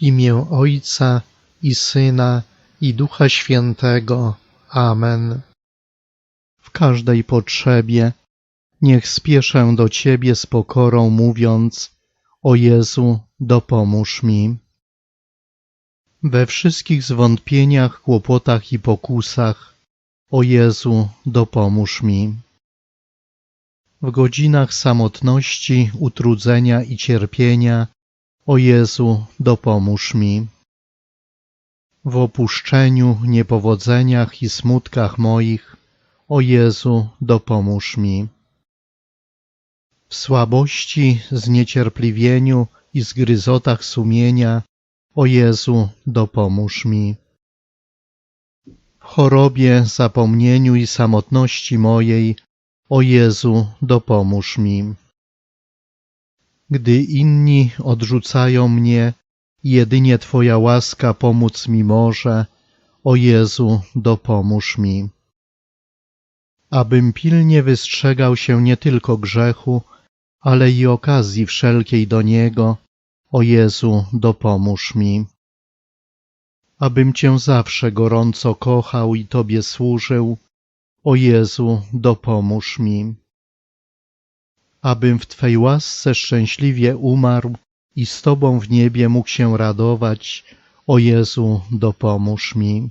imię Ojca i Syna i Ducha Świętego. Amen. W każdej potrzebie niech spieszę do Ciebie z pokorą, mówiąc: O Jezu, dopomóż mi. We wszystkich zwątpieniach, kłopotach i pokusach, o Jezu, dopomóż mi. W godzinach samotności, utrudzenia i cierpienia, o Jezu, dopomóż mi. W opuszczeniu, niepowodzeniach i smutkach moich, o Jezu, dopomóż mi. W słabości, zniecierpliwieniu i zgryzotach sumienia, o Jezu, dopomóż mi. W chorobie, zapomnieniu i samotności mojej, o Jezu, dopomóż mi. Gdy inni odrzucają mnie, jedynie Twoja łaska pomóc mi może, o Jezu, dopomóż mi. Abym pilnie wystrzegał się nie tylko grzechu, ale i okazji wszelkiej do niego, o Jezu, dopomóż mi. Abym Cię zawsze gorąco kochał i Tobie służył, o Jezu, dopomóż mi. Abym w Twej łasce szczęśliwie umarł i z Tobą w niebie mógł się radować, o Jezu, dopomóż mi.